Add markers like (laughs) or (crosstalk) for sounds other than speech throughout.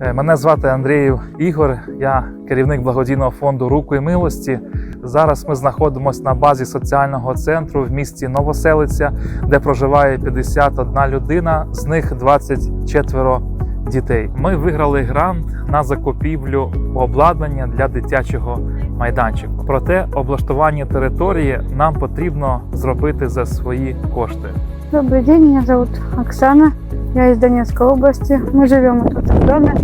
Е, Мене звати Андріїв Ігор, я керівник благодійного фонду Руку і милості. Зараз ми знаходимося на базі соціального центру в місті Новоселиця, де проживає 51 людина, з них 24 дітей. Ми виграли грант на закупівлю обладнання для дитячого майданчику. Проте облаштування території нам потрібно зробити за свої кошти. Добрый день, меня зовут Оксана, я из Донецкой области. Мы живем тут в доме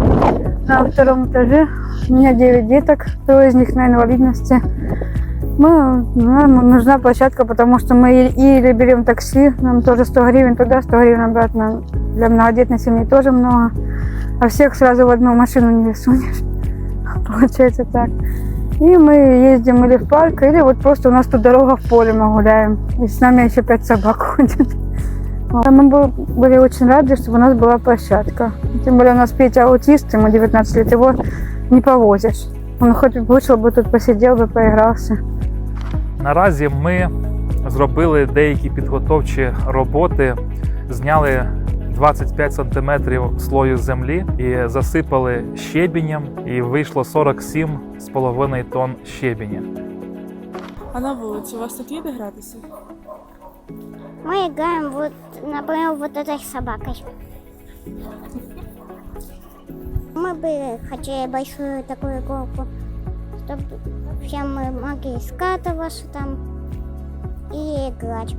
на втором этаже. У меня 9 деток, трое из них на инвалидности. Мы, нам нужна площадка, потому что мы или берем такси, нам тоже 100 гривен туда, 100 гривен обратно. Для многодетной семьи тоже много. А всех сразу в одну машину не сунешь. (laughs) Получается так. И мы ездим или в парк, или вот просто у нас тут дорога в поле, мы гуляем. И с нами еще пять собак (laughs) ходят. А Мы бы- были очень рады, чтобы у нас была площадка. Тем более у нас Петя аутист, ему 19 лет, его не повозишь. Он хоть вышел бы тут, посидел бы, поигрался. Наразі ми зробили деякі підготовчі роботи, зняли 25 сантиметрів слою землі і засипали щебінням, і вийшло 47,5 тонн щебеня. А на вулиці у вас тут є де гратися? Мы играем вот, например, вот этой собакой. Мы бы хотели большую такую горку, чтобы все мы могли скатываться там и играть.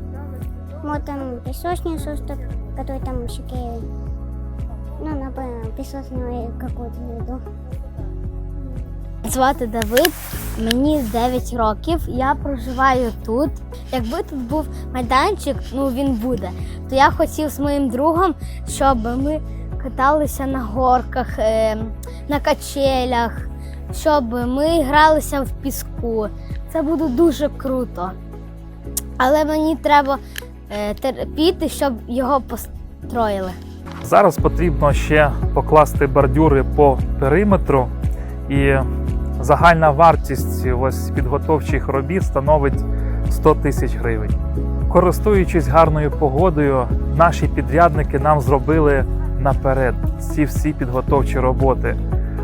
Вот там песочницу, чтоб- который там всякие, ну, например, песочную какую-то еду. Звати Давид, мені 9 років. Я проживаю тут. Якби тут був майданчик, ну він буде, то я хотів з моїм другом, щоб ми каталися на горках, е, на качелях, щоб ми гралися в піску. Це буде дуже круто. Але мені треба е, терпіти, щоб його построїли. Зараз потрібно ще покласти бордюри по периметру, і загальна вартість ось підготовчих робіт становить 100 тисяч гривень. Користуючись гарною погодою, наші підрядники нам зробили наперед ці всі підготовчі роботи,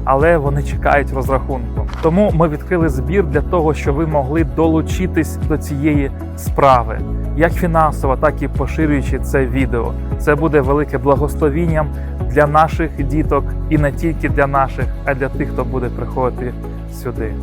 але вони чекають розрахунку. Тому ми відкрили збір для того, щоб ви могли долучитись до цієї справи, як фінансово, так і поширюючи це відео. Це буде велике благословінням для наших діток і не тільки для наших, а для тих, хто буде приходити сюди.